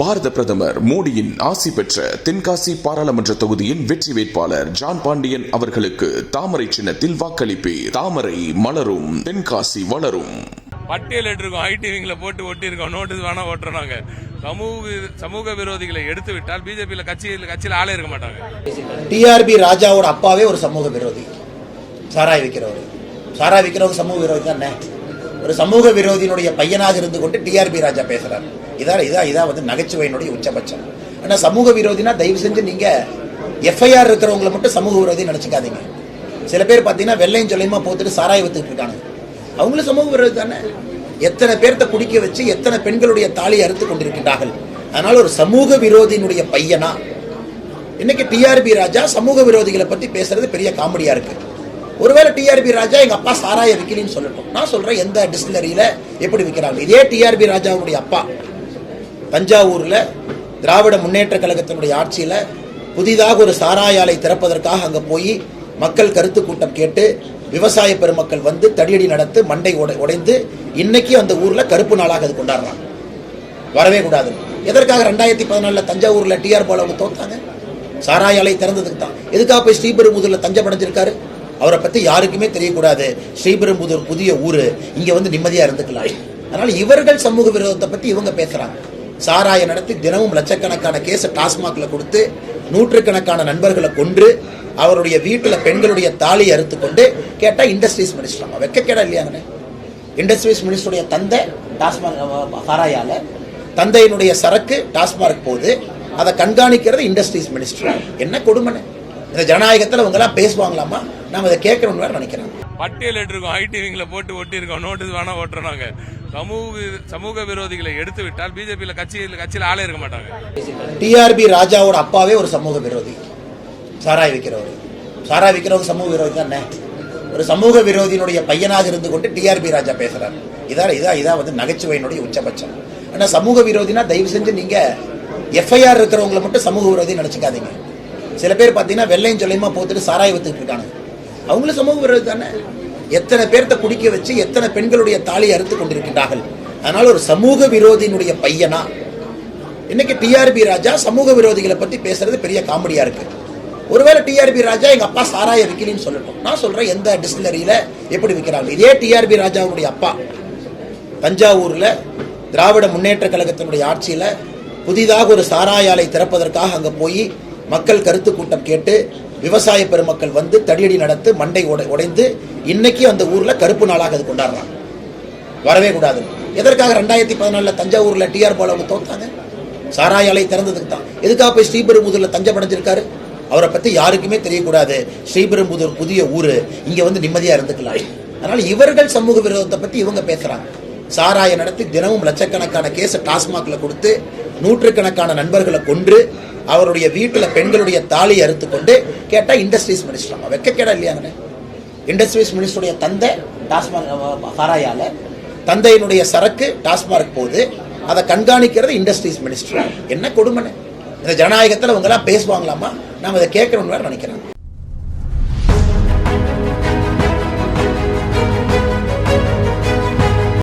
பாரத பிரதமர் மோடியின் ஆசி பெற்ற தென்காசி பாராளுமன்ற தொகுதியின் வெற்றி வேட்பாளர் ஜான் பாண்டியன் அவர்களுக்கு தாமரை சின்னத்தில் வாக்களிப்பே தாமரை மலரும் தென்காசி வளரும். பட்டியல் இருக்கும் ஐடிவிங்ல போட்டு ஒட்டியிருக்கோம். நோட்டீஸ் வேணா ஓட்டுறோம் நாங்க. சமூக சமூக விரோதிகளை எடுத்து விட்டால் பிஜேபியில கட்சியில் கட்சியில் ஆளே இருக்க மாட்டாங்க. டிஆர்பி ராஜாவோட அப்பாவே ஒரு சமூக விரோதி. சாராய் விற்கிறவர் சாராய் விற்கிறவங்க சமூக விரோதி தானே? ஒரு சமூக விரோதியினுடைய பையனாக இருந்து கொண்டு டிஆர்பி ராஜா பேசுறாரு. இதான் இதான் இதான் வந்து நகைச்சுவையினுடைய உச்சபட்சம். ஆனால் சமூக விரோதினா தயவு செஞ்சு நீங்க எஃப்ஐஆர் இருக்கிறவங்களை மட்டும் சமூக விரோதி நினைச்சுக்காதீங்க. சில பேர் பார்த்தீங்கன்னா வெள்ளையும் சொல்லையுமா போத்துட்டு சாராய வித்துட்டு இருக்காங்க. அவங்களும் சமூக விரோதி தானே? எத்தனை பேர்த்த குடிக்க வச்சு எத்தனை பெண்களுடைய தாலியை அறுத்து கொண்டிருக்கின்றார்கள்? அதனால ஒரு சமூக விரோதியினுடைய பையனா? இன்னைக்கு டிஆர்பி ராஜா சமூக விரோதிகளை பத்தி பேசுறது பெரிய காமெடியா இருக்கு. ஒருவேளை டிஆர்பி ராஜா எங்க அப்பா சாராய விக்கலின்னு சொல்லட்டும். நான் சொல்றேன் எந்த டிஸ்டிலரியில எப்படி விற்கிறாங்க இதே டிஆர்பி ராஜாவுடைய அப்பா தஞ்சாவூர்ல திராவிட முன்னேற்ற கழகத்தினுடைய ஆட்சியில புதிதாக ஒரு சாராய ஆலை திறப்பதற்காக அங்க போய் மக்கள் கருத்து கூட்டம் கேட்டு விவசாய பெருமக்கள் வந்து தடியடி நடத்து மண்டை உடை உடைந்து இன்னைக்கு அந்த ஊர்ல கருப்பு நாளாக அது கொண்டாடுறாங்க. வரவே கூடாது. எதற்காக ரெண்டாயிரத்தி பதினாலுல தஞ்சாவூர்ல டிஆர் போல தோத்தாங்க? சாராய ஆலை திறந்ததுக்கு தான். எதுக்காக போய் ஸ்ரீபெரும்புதூர்ல தஞ்சம் அடைஞ்சிருக்காரு? அவரை பற்றி யாருக்குமே தெரியக்கூடாது. ஸ்ரீபெரும்புதூர் புதிய ஊர். இங்கே வந்து நிம்மதியாக இருந்துக்கலாம். அதனால் இவர்கள் சமூக விரோதத்தை பற்றி இவங்க பேசுகிறாங்க சாராய நடத்தி தினமும் லட்சக்கணக்கான கேஸை டாஸ்மாகில் கொடுத்து நூற்றுக்கணக்கான நண்பர்களை கொன்று அவருடைய வீட்டில் பெண்களுடைய தாலியை அறுத்து கொண்டு கேட்டால் இண்டஸ்ட்ரீஸ் மினிஸ்டர் வெக்க கேடா இல்லையாங்கண்ணே இண்டஸ்ட்ரீஸ் மினிஸ்டருடைய தந்தை டாஸ்மாக் சாராயால் தந்தையினுடைய சரக்கு டாஸ்மார்க் போகுது அதை கண்காணிக்கிறது இண்டஸ்ட்ரீஸ் மினிஸ்டர் என்ன கொடுமைன்னு? இந்த ஜனநாயகத்தில் அவங்கெல்லாம் பேசுவாங்களாமா நாம இதை கேட்கணும்னு வேற நினைக்கிறேன் பட்டியல் இருக்கும் ஐடிவிங்ல போட்டு ஒட்டியிருக்கோம் நோட்டீஸ் வேணா ஓட்டுறோம் நாங்க. சமூக சமூக விரோதிகளை எடுத்து விட்டால் பிஜேபியில கட்சியில் கட்சியில் ஆளே இருக்க மாட்டாங்க. டிஆர்பி ராஜாவோட அப்பாவே ஒரு சமூக விரோதி. சாராய் விற்கிறவர் சாராய் விற்கிறவங்க சமூக விரோதி தானே? ஒரு சமூக விரோதியினுடைய பையனாக இருந்து கொண்டு டிஆர்பி ராஜா பேசுறாரு. இதான் இதா இதா வந்து நகைச்சுவையினுடைய உச்சபட்சம். ஆனா சமூக விரோதினா தயவு செஞ்சு நீங்க எஃப்ஐஆர் இருக்கிறவங்களை மட்டும் சமூக விரோதி நினைச்சுக்காதீங்க. சில பேர் பார்த்தீங்கன்னா வெள்ளையும் சொல்லையுமா போத்துட்டு சாராய் வித்துட்டு இருக்காங்க. அவங்களும் சமூக விரோதி தானே? எத்தனை பேர்த்த குடிக்க வச்சு எத்தனை பெண்களுடைய தாலியை அறுத்து கொண்டிருக்கிறார்கள் அதனால ஒரு சமூக விரோதியினுடைய பையனா? இன்னைக்கு டிஆர்பி ராஜா சமூக விரோதிகளை பத்தி பேசுறது பெரிய காமெடியா இருக்கு. ஒருவேளை டிஆர்பி ராஜா எங்க அப்பா சாராய விக்கலின்னு சொல்லட்டும். நான் சொல்றேன் எந்த டிஸ்டிலரியில எப்படி விற்கிறாங்க இதே டிஆர்பி ராஜாவுடைய அப்பா தஞ்சாவூர்ல திராவிட முன்னேற்ற கழகத்தினுடைய ஆட்சியில புதிதாக ஒரு சாராய ஆலை திறப்பதற்காக அங்க போய் மக்கள் கருத்து கூட்டம் கேட்டு விவசாய பெருமக்கள் வந்து தடியடி நடத்து மண்டை உடை உடைந்து இன்னைக்கு அந்த ஊர்ல கருப்பு நாளாக அது கொண்டாடுறாங்க. வரவே கூடாது. எதற்காக ரெண்டாயிரத்தி பதினாலுல தஞ்சாவூரில் டிஆர் போல அவங்க தோத்தாங்க? சாராய அலை திறந்ததுக்கு தான். எதுக்காக போய் ஸ்ரீபெரும்புதூரில் தஞ்சம் அடைஞ்சிருக்காரு அவரை பத்தி யாருக்குமே தெரியக்கூடாது. ஸ்ரீபெரும்புதூர் புதிய ஊர். இங்க வந்து நிம்மதியா இருந்துக்கலாம். அதனால இவர்கள் சமூக விரோதத்தை பற்றி இவங்க பேசுறாங்க. சாராய நடத்தி தினமும் லட்சக்கணக்கான கேஸை டாஸ்மாக்ல கொடுத்து நூற்றுக்கணக்கான நண்பர்களை கொன்று அவருடைய வீட்டில் பெண்களுடைய தாலியை அறுத்து கொண்டு கேட்டால் இண்டஸ்ட்ரீஸ் மினிஸ்டர் வெக்க கேடா இல்லையாங்கண்ணே இண்டஸ்ட்ரீஸ் மினிஸ்டருடைய தந்தை டாஸ்மாக் சாராயால தந்தையினுடைய சரக்கு டாஸ்மார்க் போகுது. அதை கண்காணிக்கிறது இண்டஸ்ட்ரீஸ் மினிஸ்டர் என்ன கொடுமைன்னு? இந்த ஜனநாயகத்தில் அவங்கெல்லாம் பேசுவாங்களாமா? நாம் இதை கேட்கணும்னு வேற நினைக்கிறேன்